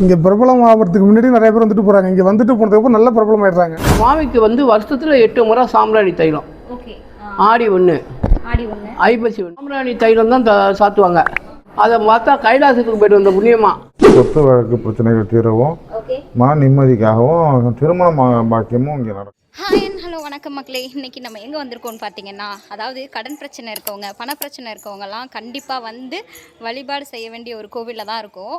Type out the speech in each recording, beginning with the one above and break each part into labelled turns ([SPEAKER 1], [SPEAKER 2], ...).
[SPEAKER 1] இங்கே பிரபலம் ஆகிறதுக்கு முன்னாடி நிறைய பேர் வந்துட்டு போகிறாங்க இங்கே வந்துட்டு போனதுக்கப்புறம் நல்ல பிரபலம் ஆயிடுறாங்க
[SPEAKER 2] சுவாமிக்கு வந்து வருஷத்தில் எட்டு முறை சாம்பிராணி தைலம்.
[SPEAKER 3] ஓகே.
[SPEAKER 2] ஆடி ஒன்று
[SPEAKER 3] ஆடி ஒன்று
[SPEAKER 2] ஐப்பசி ஒன்று சாம்பிராணி தைலம் தான் த- சாத்துவாங்க. அதை பார்த்தா கைலாசத்துக்கு போயிட்டு வந்த புண்ணியமா.
[SPEAKER 4] சொத்து வழக்கு பிரச்சனைகள் தீரவும்
[SPEAKER 3] ஓகே.
[SPEAKER 4] மன நிம்மதிக்காகவும் திருமண மா- பாக்கியமும் இங்கே நடக்கும்.
[SPEAKER 3] ஹலோ வணக்கம் மக்களே. இன்னைக்கு நம்ம எங்கே வந்திருக்கோம்னு பார்த்தீங்கன்னா அதாவது கடன் பிரச்சனை இருக்கவங்க பணப்பிரச்சனை இருக்கவங்கலாம் கண்டிப்பாக வந்து வழிபாடு செய்ய வேண்டிய ஒரு கோவிலில் தான் இருக்கும்.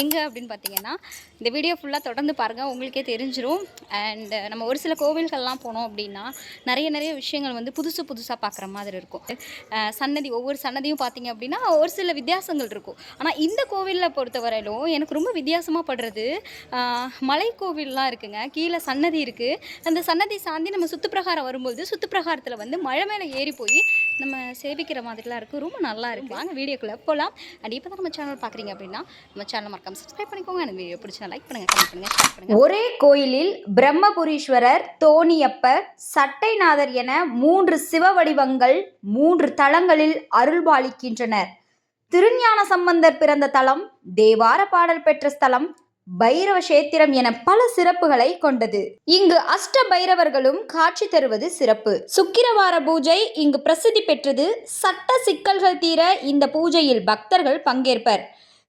[SPEAKER 3] எங்கே அப்படின்னு பார்த்தீங்கன்னா இந்த வீடியோ ஃபுல்லாக தொடர்ந்து பாருங்கள் உங்களுக்கே தெரிஞ்சிடும் அண்ட் நம்ம ஒரு சில கோவில்கள்லாம் போனோம் அப்படின்னா நிறைய நிறைய விஷயங்கள் வந்து புதுசு புதுசாக பார்க்குற மாதிரி இருக்கும். சன்னதி ஒவ்வொரு சன்னதியும் பார்த்தீங்க அப்படின்னா ஒரு சில வித்தியாசங்கள் இருக்கும். ஆனால் இந்த கோவிலில் பொறுத்தவரையிலும் எனக்கு ரொம்ப வித்தியாசமாக படுறது மலை கோவில்லாம் இருக்குங்க. கீழே சன்னதி இருக்குது அந்த சன்னதி சாந்தி நம்ம சுத்துப்பிரகாரம் வரும்போது சுத்துப்பிரகாரத்தில் வந்து மழை மேலே ஏறி போய் நம்ம சேவிக்கிற மாதிரிலாம் இருக்குது ரொம்ப நல்லா இருக்குது வாங்க வீடியோக்குள்ளே போகலாம் அண்ட் இப்போ தான் நம்ம சேனல் பார்க்குறீங்க அப்படின்னா நம்ம சேனல் மறக்காம சப்ஸ்கிரைப் பண்ணிக்கோங்க. அந்த வீடியோ பிடிச்சா லைக் பண்ணுங்கள் கமெண்ட் பண்ணுங்கள் ஷேர் பண்ணுங்கள்
[SPEAKER 5] ஒரே கோயிலில் பிரம்மபுரீஸ்வரர் தோணியப்பர் சட்டைநாதர் என மூன்று சிவ வடிவங்கள் மூன்று தலங்களில் அருள்பாலிக்கின்றனர். திருஞான சம்பந்தர் பிறந்த தலம் தேவார பாடல் பெற்ற ஸ்தலம் பைரவ கஷேத்திரம் என பல சிறப்புகளை கொண்டது. இங்கு அஷ்ட பைரவர்களும் காட்சி தருவது சிறப்பு. சுக்கிரவார பூஜை இங்கு பிரசித்தி பெற்றது. சட்ட சிக்கல்கள் தீர இந்த பூஜையில் பக்தர்கள் பங்கேற்பர்.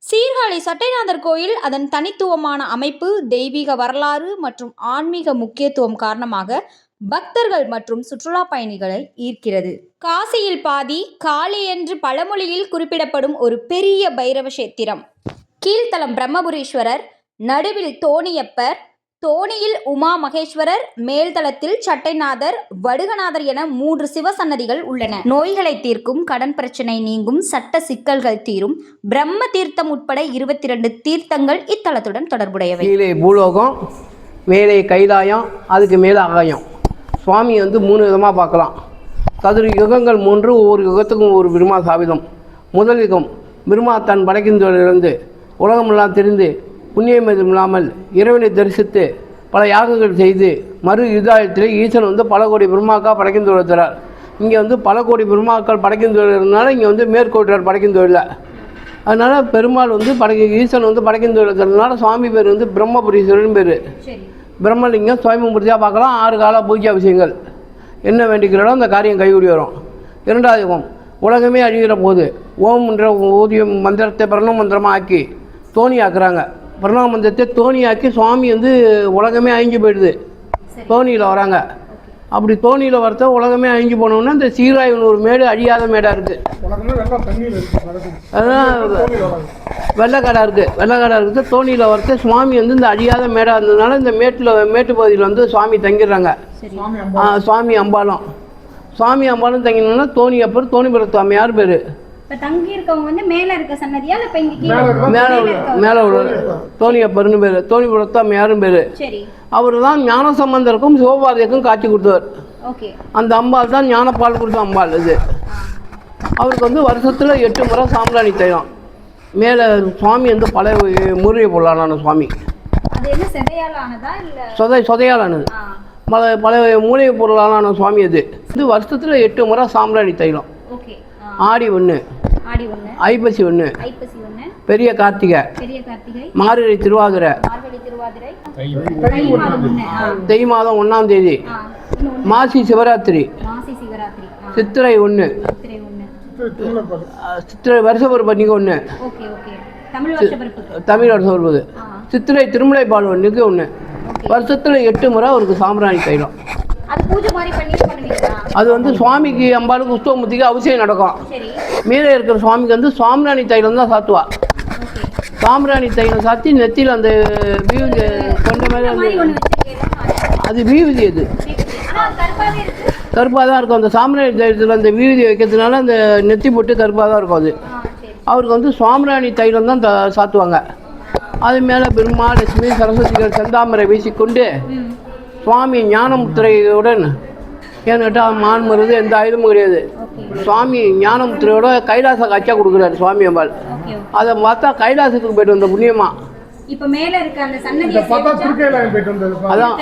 [SPEAKER 5] சீர்காழி சட்டைநாதர் கோயில் அதன் தனித்துவமான அமைப்பு தெய்வீக வரலாறு மற்றும் ஆன்மீக முக்கியத்துவம் காரணமாக பக்தர்கள் மற்றும் சுற்றுலா பயணிகளை ஈர்க்கிறது. காசியில் பாதி காளி என்று பழமொழியில் குறிப்பிடப்படும் ஒரு பெரிய பைரவ கஷேத்திரம் கீழ்த்தலம் பிரம்மபுரீஸ்வரர் நடுவில் தோணியப்பர் தோணியில் உமா மகேஸ்வரர் மேல்தளத்தில் சட்டைநாதர் வடுகநாதர் என மூன்று சிவசன்னதிகள் உள்ளன. நோய்களை தீர்க்கும் கடன் பிரச்சனை நீங்கும் சட்ட சிக்கல்கள் தீரும் பிரம்ம தீர்த்தம் உட்பட இருபத்தி ரெண்டு தீர்த்தங்கள் இத்தலத்துடன் தொடர்புடையவை.
[SPEAKER 2] கீழே பூலோகம் மேலே கைலாயம் அதுக்கு மேலே ஆகாயம். சுவாமி வந்து மூணு விதமாக பார்க்கலாம். சதுர யுகங்கள் மூன்று ஒவ்வொரு யுகத்துக்கும் ஒரு பிரம்மா சாபிதம் முதல் யுகம் பிரம்மா தன் படைக்கின்றோரிலிருந்து உலகமெல்லாம் தெரிந்து புண்ணியம் எதுவும் இல்லாமல் இறைவனை தரிசித்து பல யாகங்கள் செய்து மறு யுதாயத்தில் ஈசன் வந்து பல கோடி பிரம்மாக்கா படைக்கும் தொழில் இங்கே வந்து பல கோடி பிரம்மாக்கள் படைக்கும் இருந்தாலும் இங்கே வந்து மேற்கோட்டார் படைக்கும் தொழில அதனால் பெருமாள் வந்து படைக்க ஈசன் வந்து படைக்கும் தொழில் சுவாமி பேர் வந்து பிரம்மபுரீஸ்வரன் பேர். பிரம்மலிங்கம் சுவாமிமூர்த்தியாக பார்க்கலாம் ஆறு கால பூஜை விஷயங்கள் என்ன வேண்டிக்கிறோம் அந்த காரியம் கைகூடி வரும். இரண்டாவது யுகம் உலகமே அழிகிற போது ஓம் என்ற ஊதியம் மந்திரத்தை பிரணவ மந்திரமாக ஆக்கி தோணி ஆக்குறாங்க பிரணவ மந்திரத்தை தோணி ஆக்கி சுவாமி வந்து உலகமே அழிஞ்சு போயிடுது. தோணியில் வராங்க. அப்படி தோணியில் வரத்த உலகமே அழிஞ்சு போனோம்னா இந்த சீராய்வன் ஒரு மேடு அழியாத மேடாக இருக்குது
[SPEAKER 1] உலகமே வெள்ளம் தண்ணியில் இருக்குது
[SPEAKER 2] அதெல்லாம் வெள்ளைக்கடை இருக்குது வெள்ளைக்கடை இருக்குது தோணியில் வரத்து சுவாமி வந்து இந்த அழியாத மேடாக இருந்ததுனால இந்த மேட்டில் மேட்டு பகுதியில் வந்து சுவாமி தங்கிடுறாங்க.
[SPEAKER 1] சுவாமி
[SPEAKER 2] சுவாமி அம்பாலம் சுவாமி அம்பாலம் தங்கினோம்னா தோணி அப்புறம் தோணிபுர சுவாமியார் பேர்.
[SPEAKER 3] இப்போ தங்கி இருக்கவங்க வந்து மேலே இருக்க சன்னதியா இல்லை இப்போ இங்கே
[SPEAKER 2] மேலே உள்ள மேலே உள்ள பேர். தோணிபுர சுவாமியாரும் பேர்.
[SPEAKER 3] சரி.
[SPEAKER 2] அவர் தான் ஞான சம்பந்தருக்கும் சிவபாதைக்கும் காட்சி கொடுத்தவர்.
[SPEAKER 3] ஓகே.
[SPEAKER 2] அந்த அம்பாள் தான் ஞானப்பால் கொடுத்த அம்பாள் இது. அவருக்கு வந்து வருஷத்தில் எட்டு முறை சாம்பிராணி தைலம் மேலே சுவாமி வந்து பல முருகை பொருளான சுவாமி. சொதை சொதையாலானது பல பல மூலிகை பொருளான சுவாமி அது இது வருஷத்தில் எட்டு முறை சாம்பிராணி தைலம். ஆடி ஒன்று
[SPEAKER 3] ஒன்று
[SPEAKER 2] ஐப்பசி ஒன்று
[SPEAKER 3] ஐப்பசி ஒன்று
[SPEAKER 2] பெரிய கார்த்திகை.
[SPEAKER 3] பெரிய கார்த்திகை.
[SPEAKER 2] மார்கழி திருவாதிரை.
[SPEAKER 3] மார்கழி திருவாதிரை. தை மாதம் ஒன்று ஆ.
[SPEAKER 2] தை மாதம் ஒன்றாம் தேதி. மாசி சிவராத்திரி.
[SPEAKER 3] மாசி சிவராத்திரி. ஆ.
[SPEAKER 2] சித்திரை ஒன்று
[SPEAKER 3] சித்திரை ஒன்று
[SPEAKER 2] சித்திரை வருஷப்பொரு பண்டிகை ஒன்று
[SPEAKER 3] ஓகே ஓகே. தமிழ் வருஷ
[SPEAKER 2] தமிழ் சித்திரை திருமலை பால் ஒன்றுக்கு ஒன்று வருஷத்தில் எட்டு முறை அவருக்கு சாம்பிராணி தைலம்.
[SPEAKER 3] அது
[SPEAKER 2] வந்து சுவாமிக்கு அம்பாளுக்கு உஸ்தவமூர்த்திக்கு அவசியம் நடக்கும். மேலே இருக்கிற சுவாமிக்கு வந்து சாம்பிராணி தைலம் தான் சாத்துவா.
[SPEAKER 3] ஓகே.
[SPEAKER 2] சாம்பிராணி தைலம் சாத்தி நெத்தியில் அந்த வியூதி கொண்ட
[SPEAKER 3] மாதிரி
[SPEAKER 2] அது வியூதி அது. கருப்பாக தான் இருக்கும். அந்த சாம்பிராணி தைலத்தில் அந்த வியூதி வைக்கிறதுனால அந்த நெத்தி போட்டு கருப்பாக தான் இருக்கும் அது. அவருக்கு வந்து சாம்பிராணி தைலம் தான் சாத்துவாங்க. அது மேலே பிரம்மா லட்சுமி சரஸ்வதிகள் செந்தாமரை வீசிக்கொண்டு சுவாமி ஞானமுத்திரையுடன் ஏன்னு கேட்டால் மான் மருது எந்த ஆயுதமும் கிடையாது.
[SPEAKER 3] ஓகே
[SPEAKER 2] சுவாமி ஞானமுத்திரையோட கைலாச காட்சியாக கொடுக்குறாரு சுவாமி அம்பாள்.
[SPEAKER 3] ஓகே
[SPEAKER 2] அதை பார்த்தா கைலாசத்துக்கு போயிட்டு வந்த புண்ணியமா. அதான்.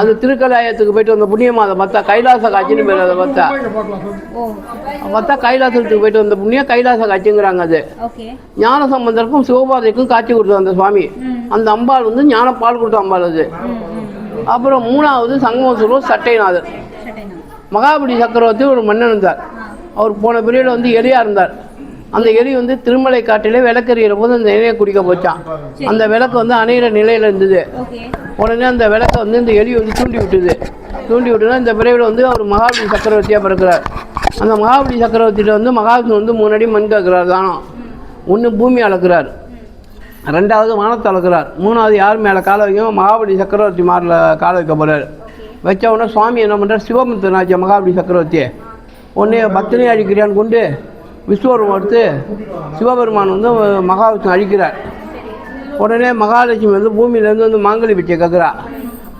[SPEAKER 2] அது திருக்கலாயத்துக்கு போயிட்டு வந்த புண்ணியமா அதை பார்த்தா கைலாச காட்சின்னு பேர் அதை பார்த்தா. பார்த்தா கைலாசத்துக்கு போயிட்டு வந்த புண்ணியம் கைலாச காட்சிங்கிறாங்க அது.
[SPEAKER 5] ஓகே.
[SPEAKER 2] ஞான சம்பந்தருக்கும் சிவபாதைக்கும் காட்சி கொடுத்து அந்த சுவாமி. அந்த அம்பாள் வந்து ஞான பால் கொடுத்த அம்பாள் அது. அப்புறம் மூணாவது சங்கமசூரம் சட்டைநாதர். மகாபலி சக்கரவர்த்தி ஒரு மன்னன் இருந்தார். அவர் போன பிரிவில் வந்து எரியாக இருந்தார். அந்த எரி வந்து திருமலை காட்டிலே விளக்கறிகிற போது அந்த எரியை குடிக்க போச்சான் அந்த விளக்கு வந்து அணையிற நிலையில் இருந்தது. உடனே அந்த விளக்கை வந்து இந்த எலி வந்து தூண்டி விட்டுது. தூண்டி விட்டுனா இந்த பிறவியில் வந்து அவர் மகாபலி சக்கரவர்த்தியாக பிறக்கிறார். அந்த மகாபலி சக்கரவர்த்தியில் வந்து மகாவிஷ்ணு வந்து முன்னாடி மண் கேட்குறார் தானம் ஒன்று பூமி அளக்குறாரு. ரெண்டாவது வானத்தை அளக்கிறார். மூணாவது யார் மேலே காலை வைக்கும் மகாபலி சக்கரவர்த்தி மாரில் காலை வைக்க போகிறார் வச்ச உடனே சுவாமி என்ன பண்ணுறார் சிவமுத்தனாச்ச மகாபலி சக்கரவர்த்தி உடனே பத்தினி அழிக்கிறான்னு கொண்டு விஸ்வரூபம் எடுத்து சிவபெருமான் வந்து மகாவிஷ்ணு அழிக்கிறார். உடனே மகாலட்சுமி வந்து பூமியிலேருந்து வந்து மாங்கலி பிச்சை கேட்குறா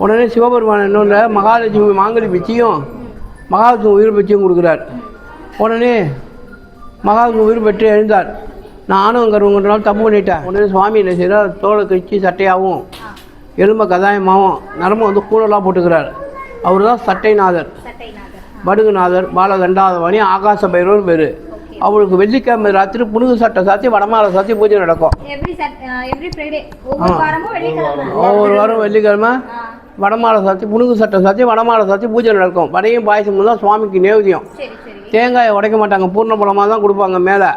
[SPEAKER 2] உடனே சிவபெருமான் என்னொன்ற மகாலட்சுமி மாங்கலி பிச்சையும் மகாவிஷ்ணு உயிர் பிச்சையும் கொடுக்குறார். உடனே மகாவிஷ்ணு உயிர் பெற்று எழுந்தார். நானும் கருவங்கன்றனால தப்பு பண்ணிட்டேன். உடனே சுவாமி என்ன செய்கிறார் தோலை கழிச்சு சட்டையாகவும் எலும்பை கதாயமாகவும் நரம்பு வந்து கூடலாக போட்டுக்கிறார். அவர் தான் சட்டைநாதர். படுகுநாதர் பாலகண்டாதவாணி ஆகாச பைரவர் பேர். அவருக்கு வெள்ளிக்கிழமை ராத்திரி புனுகு சட்டை சாத்தி வடமாலை சாத்தி பூஜை நடக்கும்.
[SPEAKER 5] ஃப்ரைடே ஒவ்வொரு
[SPEAKER 2] வாரம் வெள்ளிக்கிழமை வடமாலை சாத்தி புனுகு சட்டை சாத்தி வடமாலை சாத்தி பூஜை நடக்கும். வடையும் பாயசமும் தான் சுவாமிக்கு
[SPEAKER 5] சரி
[SPEAKER 2] தேங்காயை உடைக்க மாட்டாங்க. பூர்ண பழமாக தான் கொடுப்பாங்க மேலே.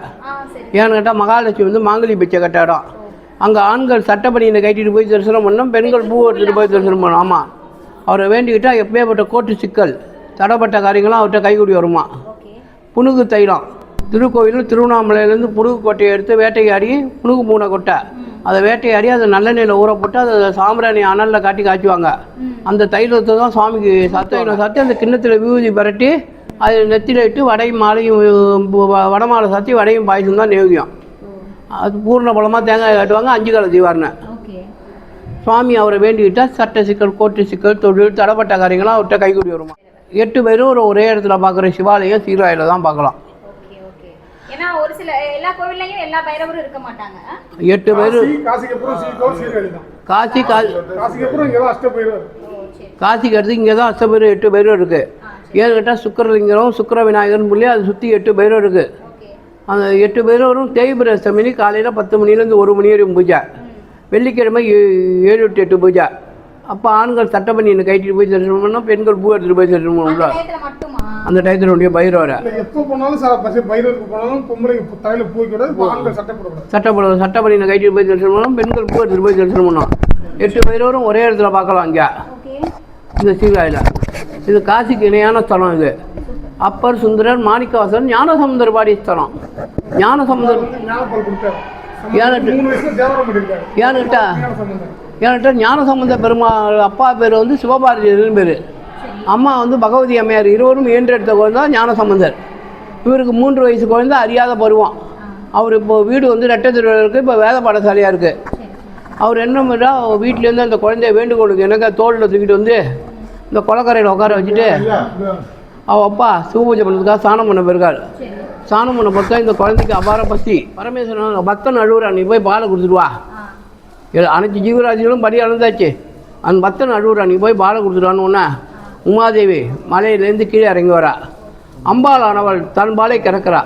[SPEAKER 2] ஏன்னு கேட்டால் மகாலட்சுமி வந்து மாங்கலி பிச்சை கட்ட இடம் அங்கே ஆண்கள் சட்டப்படியினை கட்டிட்டு போய் தரிசனம் பண்ணோம் பெண்கள் பூ எடுத்துகிட்டு போய் தரிசனம் பண்ணோம். ஆமாம் அவரை வேண்டிக்கிட்டா எப்பேற்பட்ட கோட்டு சிக்கல் தடப்பட்ட காரியங்களும் அவர்கிட்ட கைகூடி வருமா. புனுகு தைலம். திருக்கோயிலில் திருவண்ணாமலையிலேருந்து புனுகு கொட்டையை எடுத்து வேட்டையாடி புனுகு பூனை கொட்டை. அதை வேட்டையாடி அதை நல்லெண்ணெயில் ஊற போட்டு அதை சாம்பிராணி அனலில் காட்டி காய்ச்சுவாங்க. அந்த தைலத்தை தான் சுவாமிக்கு சத்தையில் சாத்தி அந்த கிண்ணத்தில் விபூதி பரட்டி அது நெத்தியில் இட்டு வடையும் மாலையும் உ, வ- வடமாலை சாத்தி வடையும் பாயசம் தான் நேவியம் அது பூர்ண பலமாக தேங்காய் காட்டுவாங்க அஞ்சு கால தீவார்னு
[SPEAKER 5] ஓகே.
[SPEAKER 2] சுவாமி அவரை வேண்டிக்கிட்டா சட்ட சிக்கல் கோட்டு சிக்கல் தொழில் தடப்பட்ட காரியங்களாம் அவர்கிட்ட கைகூடி வருமா? எட்டு பேரும் ஒரு ஒரே இடத்துல பார்க்குற சிவாலயம் சீராயில் தான் பார்க்கலாம்.
[SPEAKER 5] Okay okay. ஏன்னா ஒரு சில எல்லா கோவில்லையும் எல்லா பைரவரும் இருக்க மாட்டாங்க.
[SPEAKER 2] எட்டு பேர்.
[SPEAKER 1] காசி, காசிக்கு
[SPEAKER 2] அடுத்து இங்கே தான் அஷ்ட பேரும் எட்டு பேரும் இருக்குது ஏன்னு கேட்டால் சுக்கரலிங்கம் சுக்கர விநாயகர்னு சொல்லி அதை சுற்றி எட்டு பேரும் இருக்குது அந்த எட்டு பேரும் தேய்பிர அஷ்டமி காலையில் பத்து மணிலேருந்து ஒரு மணி வரையும் பூஜை. வெள்ளிக்கிழமை ஏ- ஏழு டு எட்டு பூஜை. அப்போ ஆண்கள் சட்டப்பணியை கைட்டிட்டு போய் தரிசனம் பண்ணோம் பெண்கள் பூ எடுத்துகிட்டு போய் தரிசனம்
[SPEAKER 5] அந்த
[SPEAKER 2] பண்ணலாம்
[SPEAKER 5] டயத்துல மட்டுமா?
[SPEAKER 2] அந்த டயத்தினுடைய பைரவரை.
[SPEAKER 1] எப்போ போனாலும் பைரவருக்கு போனாலும் பொம்பளைங்க தலையில் பூ ஆண்கள் சட்டை போடக்கூடாது.
[SPEAKER 2] சட்டப்பட சட்டப்பணியை கைட்டிட்டு போய் தரிசனம் பண்ணோம் பெண்கள் பூ எடுத்துகிட்டு போய் தரிசனம் பண்ணோம் எட்டு பேரோரும் ஒரே இடத்துல பார்க்கலாம் இங்கே. இந்த சீகாயில் இது காசிக்கு இணையான ஸ்தலம் இது. அப்பர் சுந்தரர் மாணிக்கவாசன் ஞானசமுந்தர்பாடி ஸ்தலம். ஞானசமுந்தர் ஏன்னுட்டா ஏன்னுட்டா ஞானசமுந்த பெருமாள் அப்பா பேர் வந்து சிவபாரதியர்னு பேர். அம்மா வந்து பகவதி அம்மையார் இருவரும் ஈன்றெடுத்த குழந்தை தான் ஞானசம்பந்தர் இவருக்கு மூன்று வயசு குழந்தை அறியாத பருவம். அவர் இப்போ வீடு வந்து ரெட்டத்திருவில் இருக்குது இப்போ வேத பாடசாலையாக இருக்குது அவர் என்ன பண்ணுறா வீட்டிலேருந்து அந்த குழந்தைய வேண்டுகோளுக்கு எனக்கு தோளில் தூக்கிட்டு வந்து இந்த கொலக்கரையில் உட்கார வச்சுட்டு அவள் அப்பா சிவபூஜை பண்ணுறதுக்காக ஸ்நானம் பண்ண போயிருக்காரு ஸ்நானம் பண்ண பொறுத்தா இந்த குழந்தைக்கு அபார பசி. பரமேஸ்வரன் பக்தன் அழுகுறா நீ போய் பாலை கொடுத்துட்டு வா. அனைத்து ஜீவராசிகளும் படி அளந்தாச்சு அந்த பக்தன் அழுகுறா நீ போய் பாலை கொடுத்துட்டான்னு உடனே உமாதேவி மலையிலேருந்து கீழே இறங்கி வரா. அம்பாளானவள் தன் பாலை கறக்கிறா.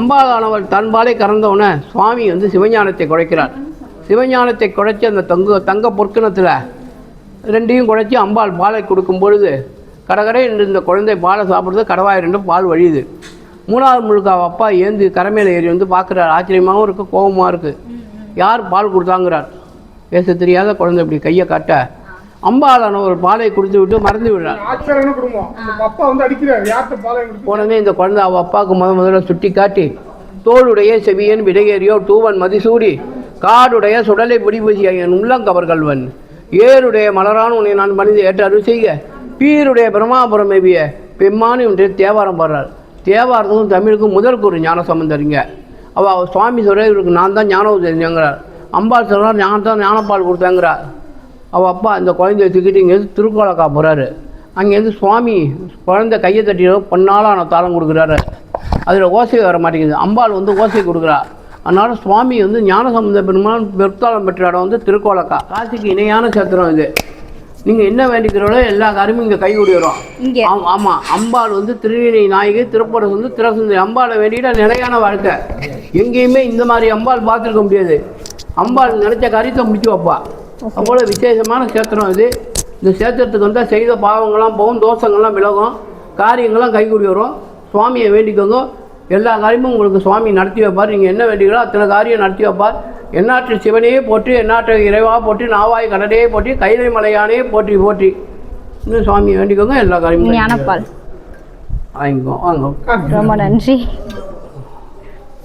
[SPEAKER 2] அம்பாளானவள் தன் பாலை கறந்த உடனே சுவாமி வந்து சிவஞானத்தை குழைக்கிறார் சிவஞானத்தை குழைச்சி அந்த தங்க தங்க பொற்கிணத்தில் ரெண்டையும் குழைச்சி அம்பாள் பாலை கொடுக்கும் பொழுது கடகரை என்று இந்த குழந்தை பாலை சாப்பிட்றது கடவாய் ரெண்டும் பால் வழியுது. மூணாவது முழுக்க அவ அப்பா ஏந்து கரமேல ஏறி வந்து பார்க்குறார். ஆச்சரியமாகவும் இருக்குது கோபமாக இருக்குது யார் பால் கொடுத்தாங்கிறார்? பேச தெரியாத குழந்தை இப்படி கையை காட்ட. அம்பாளான ஒரு பாலை கொடுத்து விட்டு மறந்து விடுறார்.
[SPEAKER 1] அப்பா வந்து அடிக்கிறார். யார்கிட்ட
[SPEAKER 2] உடனே இந்த குழந்தை அவள் அப்பாவுக்கு முத முதல்ல சுட்டி காட்டி தோளுடைய செவியன் விடையேறியோ தூவன் மதிசூடி காடுடைய சுடலை பிடிபூசி என் உள்ளங்கவர்கள்வன் ஏருடைய மலரான உன்னை நான் மனித ஏற்ற அருள் செய்க. பீருடைய பிரமாபுரம் மேவிய பெம்மானு ஒன்று தேவாரம் பாடுறார் தேவாரத்துக்கும் தமிழுக்கும் முதல் குரு ஞான சம்பந்தரிங்க அவள் சுவாமி சொல்கிற இவருக்கு நான் தான் ஞானம் தெரிஞ்சங்கிறார் அம்பாள் சொல்கிறார் நான் தான் ஞானப்பால் கொடுத்தேங்கிறார் அவள் அப்பா இந்த குழந்தைய தூக்கிட்டு இங்கேருந்து திருக்கோலக்கா போகிறாரு அங்கேருந்து சுவாமி குழந்தை கையை தட்டி பொன்னாலான தாளம் கொடுக்குறாரு. அதில் ஓசை வர மாட்டேங்குது. அம்பாள் வந்து ஓசை கொடுக்குறா. அதனால் சுவாமி வந்து ஞானசம்பந்த பெருமான் பெருத்தாளம் பெற்ற இடம் வந்து திருக்கோலக்கா. காசிக்கு இணையான சத்திரம் இது. நீங்கள் என்ன வேண்டிக்கிறோளோ எல்லா காரியமும் இங்கே கைகூடி வரும்
[SPEAKER 3] இங்க.
[SPEAKER 2] ஆம் ஆமாம் அம்பாள் வந்து திருநீரை நாயகி திருப்பரசு வந்து திருசுந்தரி அம்பாளை வேண்டிட்டு நிலையான வாழ்க்கை. எங்கேயுமே இந்த மாதிரி அம்பாள் பார்த்துருக்க முடியாது. அம்பாள் நினச்ச காரியத்தை முடிச்சு வைப்பா. அவ்வளோ விசேஷமான சேத்திரம் இது. இந்த சேத்திரத்துக்கு வந்தால் செய்த பாவங்கள்லாம் போகும் தோஷங்கள்லாம் விலகும். காரியங்கள்லாம் கைகூடி வரும். சுவாமியை வேண்டிக்கோங்க. எல்லா காரியமும் உங்களுக்கு சுவாமி நடத்தி வைப்பார். நீங்கள் என்ன வேண்டிங்களோ அத்தனை காரியம் நடத்தி வைப்பார். எந்நாட்டு சிவனையே போற்றி எந்நாட்டு இறைவா போற்றி நாவாய் கடலையே போற்றி கைலை மலையானே போற்றி போற்றி. இன்னும் சுவாமியை வேண்டிக்கோங்க எல்லா காரியமும்
[SPEAKER 3] ஞானப்பால்.
[SPEAKER 2] வாங்கிக்கோ வாங்க.
[SPEAKER 3] ரொம்ப நன்றி.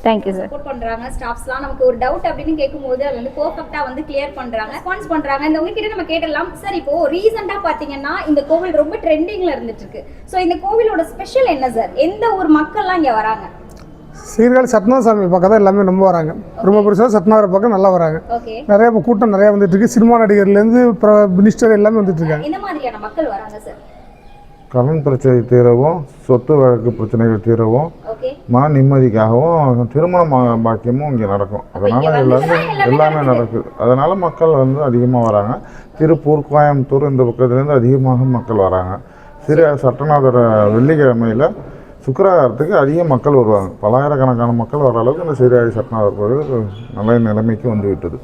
[SPEAKER 3] தேங்க்யூ சார்
[SPEAKER 5] சப்போர்ட் பண்றாங்க. ஸ்டாஃப்ஸ்லாம் நமக்கு ஒரு டவுட் அப்படின்னு கேட்கும்போது அது வந்து பெர்ஃபெக்ட்டா வந்து கிளியர் பண்றாங்க. ரெஸ்பான்ஸ் பண்றாங்க. இந்த உங்ககிட்ட நம்ம கேட்டலாம் சார் இப்போ ரீசெண்டா பாத்தீங்கன்னா இந்த கோவில் ரொம்ப ட்ரெண்டிங்ல இருந்துட்டு இருக்கு ஸோ இந்த கோவிலோட ஸ்பெஷல் என்ன சார் எந்த ஊர் மக்கள்லாம் இங்க வராங்க?
[SPEAKER 1] சீர்காழி சத்யநாசாமி பக்கம் தான் எல்லாமே ரொம்ப வராங்க. ரொம்ப பெருசாக சத்யநாதர் பக்கம் நல்லா வராங்க.
[SPEAKER 5] ஓகே
[SPEAKER 1] நிறைய இப்போ கூட்டம் நிறைய வந்துட்டு இருக்கு சினிமா நடிகர்லேருந்து மினிஸ்டர் எல்லாமே வந்துட்டு இருக்காங்க
[SPEAKER 4] கடன் பிரச்சனை தீரவும் சொத்து வழக்கு பிரச்சனைகள் தீரவும் மன நிம்மதிக்காகவும் திருமண பாக்கியமும் இங்கே நடக்கும். அதனால எல்லாமே எல்லாமே நடக்குது. அதனால மக்கள் வந்து அதிகமாக வராங்க. திருப்பூர் கோயம்புத்தூர் இந்த பக்கத்துலேருந்து அதிகமாக மக்கள் வராங்க. சிறிய சட்டநாதர வெள்ளிக்கிழமையில் சுக்கரவாரத்துக்கு அதிக மக்கள் வருவாங்க. பலாயிரக்கணக்கான மக்கள் வர அளவுக்கு இந்த சீராடி சட்டநாதர் கோவில் நல்ல நிலைமைக்கு வந்து விட்டது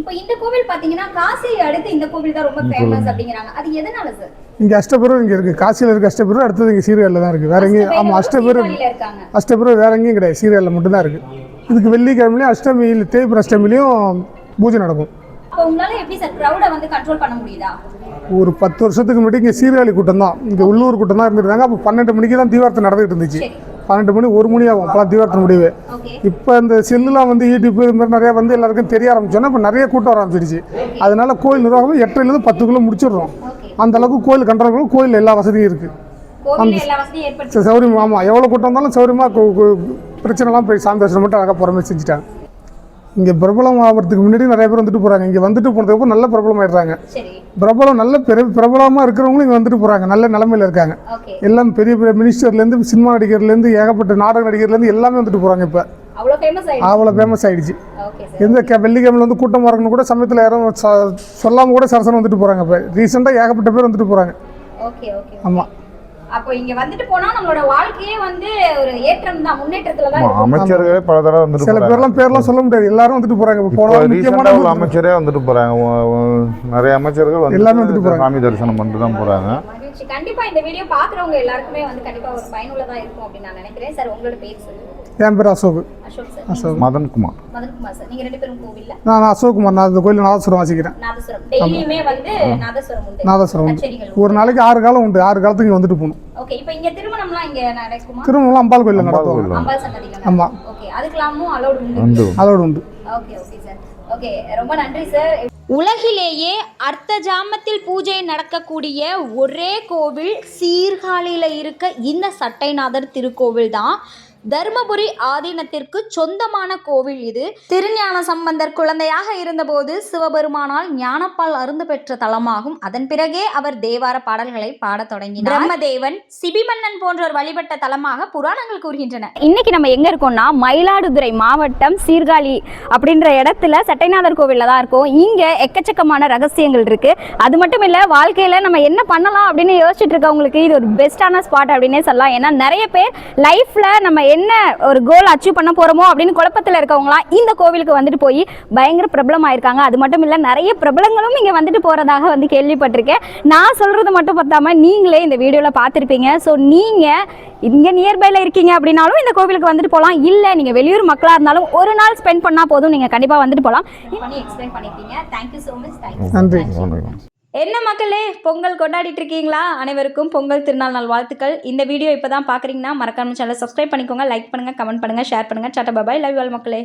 [SPEAKER 5] இப்போ இந்த கோவில் பாத்தீங்கன்னா காசியை அடுத்து இந்த கோவில் தான் ரொம்ப ஃபேமஸ் அப்படிங்கிறாங்க. அது எதனால சார்
[SPEAKER 1] இங்கே அஷ்டபெரும் இங்கே இருக்குது காசியில் இருக்க அஷ்டபெரும் அடுத்தது இங்கே சீரியலில் தான் இருக்குது வேற எங்கேயும் ஆமாம் அஷ்டபெரும் அஷ்டபெரும் வேற எங்கேயும் கிடையாது. சீரியலில் மட்டும்தான் இருக்குது இதுக்கு வெள்ளிக்கிழமையிலையும் அஷ்டமியில் தேய்பிர அஷ்டமிலையும் பூஜை நடக்கும். ஒரு பத்து வருஷத்துக்கு முன்னாடி இங்கே சீர்காழி கூட்டம் தான். இங்கே உள்ளூர் கூட்டம் தான் இருந்திருந்தாங்க அப்போ பன்னெண்டு மணிக்கு தான் தீவார்த்தம் நடந்துகிட்டு இருந்துச்சு. பன்னெண்டு மணி ஒரு மணி ஆகும். அப்போலாம் தீவார்த்தம் முடிவு. இப்போ இந்த செல்லுலாம் வந்து யூடியூப் இது மாதிரி நிறையா வந்து எல்லாருக்கும் தெரிய ஆரம்பிச்சோன்னா இப்போ நிறைய கூட்டம் வர ஆரம்பிச்சிடுச்சு அதனால கோயில் நிர்வாகம் எட்டரைலேருந்து பத்துக்குள்ளே முடிச்சிடுறோம். அந்த அளவுக்கு கோயில் கண்ட்ரோல் கோயில் எல்லா வசதியும் இருக்குது
[SPEAKER 5] ஏற்படுத்தி
[SPEAKER 1] சௌரியம் ஆமாம் எவ்வளோ கூட்டம் இருந்தாலும் சௌரியமாக பிரச்சனைலாம் போய் சாமி தரிசனம் மட்டும் அழகாக போகிற மாதிரி செஞ்சுட்டாங்க. இங்கே பிரபலம் ஆகிறதுக்கு முன்னாடி நிறைய பேர் வந்துட்டு போகிறாங்க இங்கே வந்துட்டு போனதுக்கு நல்ல பிரபலம் ஆயிடுறாங்க பிரபலம் நல்ல பெரிய பிரபலமாக இருக்கிறவங்களும் இங்கே வந்துட்டு போகிறாங்க நல்ல நிலமையில இருக்காங்க. எல்லாம் பெரிய பெரிய மினிஸ்டர்லேருந்து சினிமா நடிகர்லேருந்து ஏகப்பட்ட நாடக நடிகர்லேருந்து எல்லாமே வந்துட்டு போகிறாங்க இப்போ.
[SPEAKER 5] அவ்வளோ ஃபேமஸ் சார்.
[SPEAKER 1] எந்த கே வெள்ளிக்கிழமையில் வந்து கூட்டமாக இருக்கணும் கூட சமயத்தில் யாரும் ச- சொல்லாம கூட சரசரம் வந்துட்டு போகிறாங்க இப்போ. ரீசெண்டாக ஏகப்பட்ட பேர் வந்துட்டு போகிறாங்க ஆமாம்
[SPEAKER 5] அப்போ இங்க வந்துட்டு போனா நம்மளோட வாழ்க்கையே வந்து ஒரு ஏற்றம் தான் முன்னேற்றத்துல தான்
[SPEAKER 4] அமைச்சர்களே பல தடவை வந்துட்டு
[SPEAKER 1] சில
[SPEAKER 4] போறாங்க.
[SPEAKER 1] பேர்லாம் பேர்லாம் சொல்ல முடியாது. எல்லாரும் வந்துட்டு இப்போ போன முக்கியமான
[SPEAKER 4] உள்ள அமைச்சரே வந்துட்டு போறாங்க. நிறைய அமைச்சர்கள் வந்து
[SPEAKER 1] எல்லாமே வந்துட்டு போறாங்க.
[SPEAKER 4] சாமி தரிசனம் பண்ணிட்டு தான் போறாங்க.
[SPEAKER 5] மகிழ்ச்சி கண்டிப்பா இந்த வீடியோ பாக்குறவங்க எல்லாருக்குமே வந்து கண்டிப்பா ஒரு பயனுள்ளதா இருக்கும் அப்படின்னு நான் நினைக்கிறேன். சார் உங்களோட பேர் சொல்லுங்க.
[SPEAKER 1] என் பேர் அசோக்.
[SPEAKER 5] அசோக் சார்.
[SPEAKER 1] அசோக்.
[SPEAKER 4] மதன்குமார்.
[SPEAKER 5] மதன்குமார் சார். நீங்க ரெண்டு பேரும் கோவில்ல?
[SPEAKER 1] நான் அசோக்குமார் நான் இந்த கோயில் நாதஸ்வரம் வாசிக்கிறேன்.
[SPEAKER 5] நாதஸ்வரம். டெய்லியுமே வந்து நாதஸ்வரம் உண்டு.
[SPEAKER 1] நாதஸ்வரம் உண்டு. ஒரு நாளைக்கு ஆறு காலம் உண்டு. ஆறு காலத்துக்கு இங்கே வந்துட்டு போகணும்.
[SPEAKER 5] ஓகே இப்போ இங்க திருமணம்லாம் இங்க நடக்குமா
[SPEAKER 1] திருமணம் அம்பாள் கோயிலில் நடத்துவாங்க.
[SPEAKER 5] அம்பாள் சன்னதியில
[SPEAKER 1] ஆமா.
[SPEAKER 5] ஓகே அதுக்கெல்லாமும் அலௌட் உண்டு?
[SPEAKER 1] அதோடு உண்டு.
[SPEAKER 5] Okay okay sir. ஓகே ரொம்ப நன்றி சார். உலகிலேயே அர்த்த ஜாமத்தில் பூஜை நடக்கக்கூடிய ஒரே கோவில் சீர்காழியில் இருக்க இந்த சட்டைநாதர் திருக்கோவில் தான் தர்மபுரி ஆதீனத்திற்கு சொந்தமான கோவில் இது. திருஞான சம்பந்தர் குழந்தையாக இருந்தபோது சிவபெருமானால் ஞானப்பால் அருந்து பெற்ற தலமாகும். அதன் பிறகே அவர் தேவார பாடல்களை பாடத் தொடங்கினார். பிரம்மதேவன் சிபிமன்னன் போன்றோர் வழிபட்ட தலமாக புராணங்கள் கூறுகின்றன.
[SPEAKER 3] இன்னைக்கு நம்ம எங்க இருக்கோம்னா மயிலாடுதுறை மாவட்டம் சீர்காழி அப்படின்ற இடத்துல சட்டைநாதர் கோவில்ல தான் இருக்கோம். இங்க எக்கச்சக்கமான ரகசியங்கள் இருக்கு. அது மட்டும் இல்ல வாழ்க்கையில நம்ம என்ன பண்ணலாம் அப்படின்னு யோசிச்சுட்டு இருக்கவங்களுக்கு இது ஒரு பெஸ்டான ஸ்பாட் அப்படின்னே சொல்லலாம். ஏன்னா நிறைய பேர் லைஃப்ல நம்ம என்ன ஒரு கோல் அச்சீவ் பண்ண போறோமோ அப்படின்னு குழப்பத்துல இருக்கவங்களாம் இந்த கோவிலுக்கு வந்துட்டு போய் பயங்கர பிரபலம் ஆயிருக்காங்க அது மட்டும் இல்ல நிறைய பிரபலங்களும் இங்க வந்துட்டு போறதாக வந்து கேள்விப்பட்டிருக்கேன். நான் சொல்றது மட்டும் பார்த்தாம நீங்களே இந்த வீடியோல பார்த்திருப்பீங்க. ஸோ நீங்க இங்க நியர்பைல இருக்கீங்க அப்படின்னாலும் இந்த கோவிலுக்கு வந்துட்டு போகலாம் இல்ல நீங்க வெளியூர் மக்களா இருந்தாலும் ஒரு நாள் ஸ்பெண்ட் பண்ணா போதும். நீங்க கண்டிப்பா வந்துட்டு போகலாம்
[SPEAKER 5] பண்ணி எக்ஸ்பிளைன் பண்ணிருக்கீங்க. தேங்க்யூ ஸோ மச் தேங்க்யூ
[SPEAKER 1] நன்றி.
[SPEAKER 5] என்ன மக்களே பொங்கல் கொண்டாடிட்டு இருக்கீங்களா அனைவருக்கும் பொங்கல் திருநாள் நாள் வாழ்த்துக்கள். இந்த வீடியோ இப்போ தான் பார்க்குறீங்கன்னா மறக்காம சேனலை சப்ஸ்கிரைப் பண்ணிக்கோங்க லைக் பண்ணுங்கள் கமெண்ட் பண்ணுங்கள் ஷேர் பண்ணுங்கள் டாட்டா பாபாய் லவ் ஆல் மக்களே.